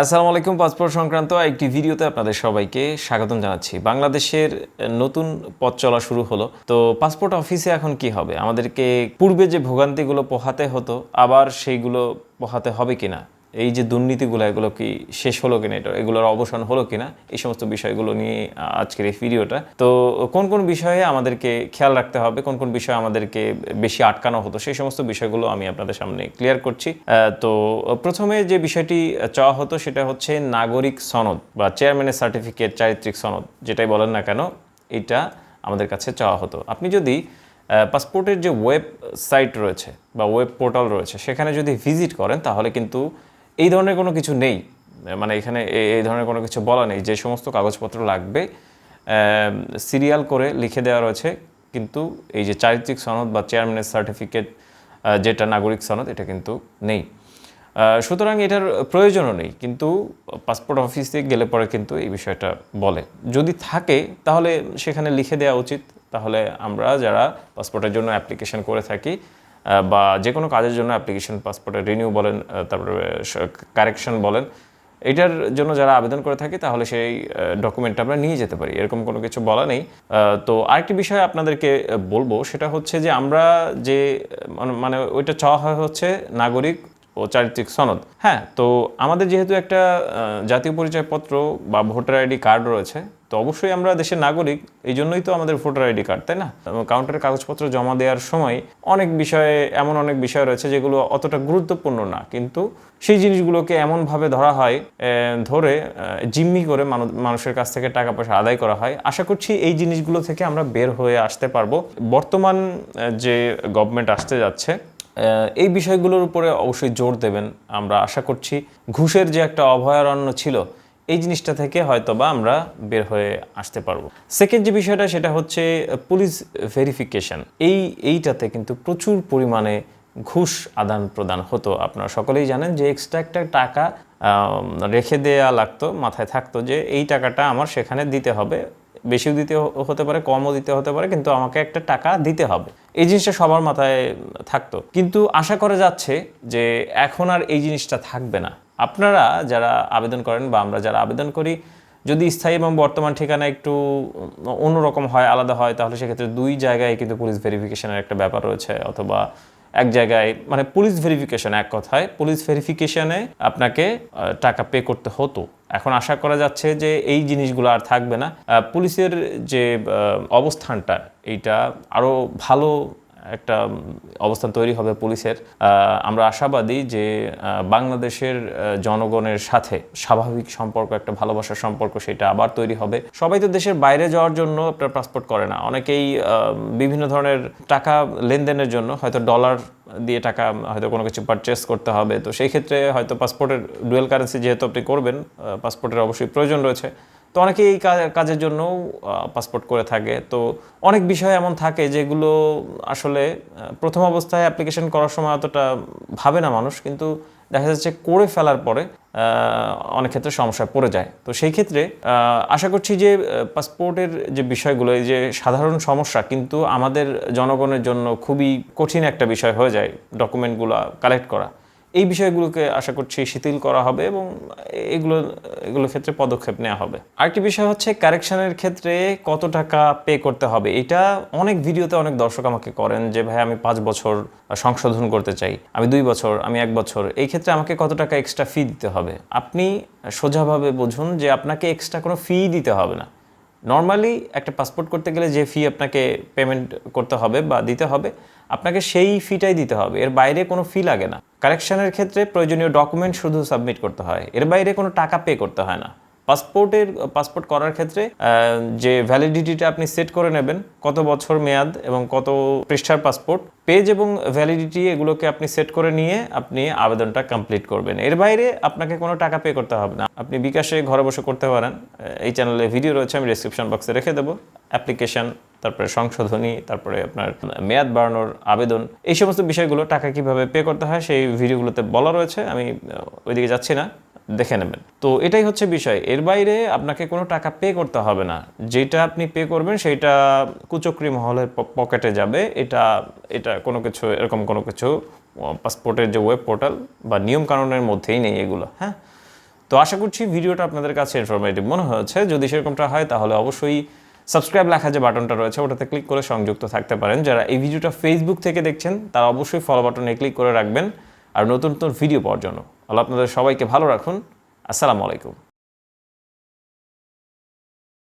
আসসালামু আলাইকুম, পাসপোর্ট সংক্রান্ত একটি ভিডিওতে আপনাদের সবাইকে স্বাগতম জানাচ্ছি। বাংলাদেশের নতুন পথ চলা শুরু হলো। তো পাসপোর্ট অফিসে এখন কি হবে? আমাদেরকে পূর্বে যে ভোগান্তিগুলো পোহাতে হতো, আবার সেইগুলো পোহাতে হবে কিনা? এই যে দুর্নীতিগুলো, এগুলো কি শেষ হলো কিনা এটা? এগুলোর অবসান হলো কিনা? এই সমস্ত বিষয়গুলো নিয়ে আজকের এই ভিডিওটা। তো কোন কোন বিষয়ে আমাদেরকে খেয়াল রাখতে হবে, কোন কোন বিষয়ে আমাদেরকে বেশি আটকানো হতো, সেই সমস্ত বিষয়গুলো আমি আপনাদের সামনে ক্লিয়ার করছি। তো প্রথমে যে বিষয়টি চাওয়া হতো সেটা হচ্ছে নাগরিক সনদ বা চেয়ারম্যানের সার্টিফিকেট চারিত্রিক সনদ, যেটাই বলেন না কেন, এটা আমাদের কাছে চাওয়া হতো। আপনি যদি পাসপোর্টের যে ওয়েবসাইট রয়েছে বা ওয়েব পোর্টাল রয়েছে, সেখানে যদি ভিজিট করেন, তাহলে কিন্তু এই ধরনের কোনো কিছু নেই। মানে এখানে এই ধরনের কোনো কিছু বলা নেই। যে সমস্ত কাগজপত্র লাগবে সিরিয়াল করে লিখে দেওয়া রয়েছে, কিন্তু এই যে চারিত্রিক সনদ বা চেয়ারম্যানের সার্টিফিকেট যেটা নাগরিক সনদ, এটা কিন্তু নেই। সুতরাং এটার প্রয়োজনও নেই, কিন্তু পাসপোর্ট অফিসে গেলে পরে কিন্তু এই বিষয়টা বলে। যদি থাকে, তাহলে সেখানে লিখে দেওয়া উচিত। তাহলে আমরা যারা পাসপোর্টের জন্য অ্যাপ্লিকেশন করে থাকি বা যে কোনো কাজের জন্য অ্যাপ্লিকেশন পাসপোর্টের রিনিউ বলেন তারপরে কারেকশন বলেন, এটার জন্য যারা আবেদন করে থাকি তাহলে সেই ডকুমেন্টটা আমরা নিয়ে যেতে পারি। এরকম কোনো কিছু বলা নেই। তো আরেকটি বিষয় আপনাদেরকে বলব, সেটা হচ্ছে যে আমরা যে, মানে- মানে ওইটা চাওয়া হয় হচ্ছে নাগরিক ও চারিত্রিক সনদ। হ্যাঁ তো আমাদের যেহেতু একটা জাতীয় পরিচয়পত্র বা ভোটার আইডি কার্ড রয়েছে তো অবশ্যই আমরা দেশের নাগরিক এই জন্যই তো আমাদের ভোটার আইডি কার্ড, তাই না? এবং কাউন্টারে কাগজপত্র জমা দেওয়ার সময় অনেক বিষয়ে, এমন অনেক বিষয় রয়েছে যেগুলো অতটা গুরুত্বপূর্ণ না। কিন্তু সেই জিনিসগুলোকে এমনভাবে ধরা হয় ধরে জিম্মি করে মানুষের কাছ থেকে টাকা পয়সা আদায় করা হয়। আশা করছি এই জিনিসগুলো থেকে আমরা বের হয়ে আসতে পারব। বর্তমান যে গভর্নমেন্ট আসতে যাচ্ছে এই বিষয়গুলোর উপরে অবশ্যই জোর দেবেন আমরা। আশা করছি ঘুষের যে একটা অভয়ারণ্য ছিল এই জিনিসটা থেকে হয়তো বা আমরা বের হয়ে আসতে পারব। সেকেন্ড যে বিষয়টা, সেটা হচ্ছে পুলিশ ভেরিফিকেশন এই, এইটাতে কিন্তু প্রচুর পরিমাণে ঘুষ আদান প্রদান হতো। আপনারা সকলেই জানেন যে এক্সট্রা একটা টাকা রেখে দেয়া লাগতো, মাথায় থাকতো যে এই টাকাটা আমার সেখানে দিতে হবে। বেশিও দিতে হতে পারে, কমও দিতে হতে পারে, কিন্তু আমাকে একটা টাকা দিতে হবে। এই জিনিসটা সবার মাথায় থাকতো। কিন্তু আশা করা যাচ্ছে যে এখন আর এই জিনিসটা থাকবে না। আপনারা যারা আবেদন করেন বা আমরা যারা আবেদন করি, যদি স্থায়ী এবং বর্তমান ঠিকানা একটু অন্যরকম হয়, আলাদা হয়, তাহলে সেক্ষেত্রে দুই জায়গায় কিন্তু পুলিশ ভেরিফিকেশনের একটা ব্যাপার রয়েছে, অথবা এক জায়গায় মানে পুলিশ ভেরিফিকেশন এক কথায়, পুলিশ ভেরিফিকেশনে আপনাকে টাকা পে করতে হতো। এখন আশা করা যাচ্ছে যে এই জিনিসগুলো আর থাকবে না। পুলিশের যে অবস্থানটা, এইটা আরও ভালো একটা অবস্থান তৈরি হবে পুলিশের। আমরা আশাবাদী যে বাংলাদেশের জনগণের সাথে স্বাভাবিক সম্পর্ক, একটা ভালোবাসার সম্পর্ক সেটা আবার তৈরি হবে। সবাই তো দেশের বাইরে যাওয়ার জন্য আপনার পাসপোর্ট করে না। অনেকেই বিভিন্ন ধরনের টাকা লেনদেনের জন্য হয়তো ডলার দিয়ে টাকা হয়তো কোনো কিছু পারচেস করতে হবে। তো সেই ক্ষেত্রে হয়তো পাসপোর্টের ডুয়েল কারেন্সি যেহেতু আপনি করবেন পাসপোর্টের অবশ্যই প্রয়োজন রয়েছে। তো অনেকে এই কাজের জন্য পাসপোর্ট করে থাকে। তো অনেক বিষয় এমন থাকে যেগুলো আসলে প্রথম অবস্থায় অ্যাপ্লিকেশন করার সময় অতটা ভাবে না মানুষ, কিন্তু দেখা যাচ্ছে করে ফেলার পরে অনেক ক্ষেত্রে সমস্যায় পড়ে যায়। তো সেই ক্ষেত্রে আশা করছি যে পাসপোর্টের যে বিষয়গুলো, এই যে সাধারণ সমস্যা, কিন্তু আমাদের জনগণের জন্য খুবই কঠিন একটা বিষয় হয়ে যায় ডকুমেন্টগুলো কালেক্ট করা। এই বিষয়গুলোকে আশা করছি শিথিল করা হবে এবং এগুলো, এগুলোর ক্ষেত্রে পদক্ষেপ নেওয়া হবে। আরেকটি বিষয় হচ্ছে কারেকশনের ক্ষেত্রে কত টাকা পে করতে হবে। এটা অনেক ভিডিওতে অনেক দর্শক আমাকে করেন যে, ভাই, আমি পাঁচ বছর সংশোধন করতে চাই, আমি দুই বছর, আমি এক বছর, এই ক্ষেত্রে আমাকে কত টাকা এক্সট্রা ফি দিতে হবে? আপনি সোজাভাবে বুঝুন যে, আপনাকে এক্সট্রা কোনো ফি দিতে হবে না। নর্মালি একটা পাসপোর্ট করতে গেলে যে ফি আপনাকে পেমেন্ট করতে হবে বা দিতে হবে, আপনাকে সেই ফিটাই দিতে হবে। এর বাইরে কোনো ফি লাগে না। কারেকশনের ক্ষেত্রে প্রয়োজনীয় ডকুমেন্ট শুধু সাবমিট করতে হয়। এর বাইরে কোনো টাকা পে করতে হয় না। পাসপোর্টের, পাসপোর্ট করার ক্ষেত্রে যে ভ্যালিডিটিটা আপনি সেট করে নেবেন, কত বছর মেয়াদ এবং কত পৃষ্ঠার পাসপোর্ট পেজ এবং ভ্যালিডিটি এগুলোকে আপনি সেট করে নিয়ে আপনি আবেদনটা কমপ্লিট করবেন। এর বাইরে আপনাকে কোনো টাকা পে করতে হবে না। আপনি বিকাশে ঘরে বসে করতে পারেন। এই চ্যানেলে ভিডিও রয়েছে, আমি ডিসক্রিপশন বক্সে রেখে দেবো। অ্যাপ্লিকেশন তারপরে সংশোধনী, তারপরে আপনার মেয়াদ বাড়ানোর আবেদন। এই সমস্ত বিষয়গুলো টাকা কীভাবে পে করতে হয় সেই ভিডিওগুলোতে বলা রয়েছে, আমি ওইদিকে যাচ্ছি না, দেখে নেবেন। তো এটাই হচ্ছে বিষয়। এর বাইরে আপনাকে কোনো টাকা পে করতে হবে না। যেটা আপনি পে করবেন সেটা কুচক্রি মহলের পকেটে যাবে। এটা এটা কোনো কিছু, এরকম কোনো কিছু পাসপোর্টের যে ওয়েব পোর্টাল বা নিয়ম কানুনের মধ্যেই নেই এগুলো হ্যাঁ? তো আশা করছি ভিডিওটা আপনাদের কাছে ইনফরমেটিভ মনে হয়েছে। যদি সেরকমটা হয় তাহলে অবশ্যই সাবস্ক্রাইব লেখা যে বাটনটা রয়েছে, ওটাতে ক্লিক করে সংযুক্ত থাকতে পারেন। যারা এই ভিডিওটা ফেসবুক থেকে দেখছেন, তারা অবশ্যই ফলো বাটনে ক্লিক করে রাখবেন। আর নতুন নতুন ভিডিও পাওয়ার জন্য। আল্লাহ আপনাদের সবাইকে ভালো রাখুন। আসসালামু আলাইকুম।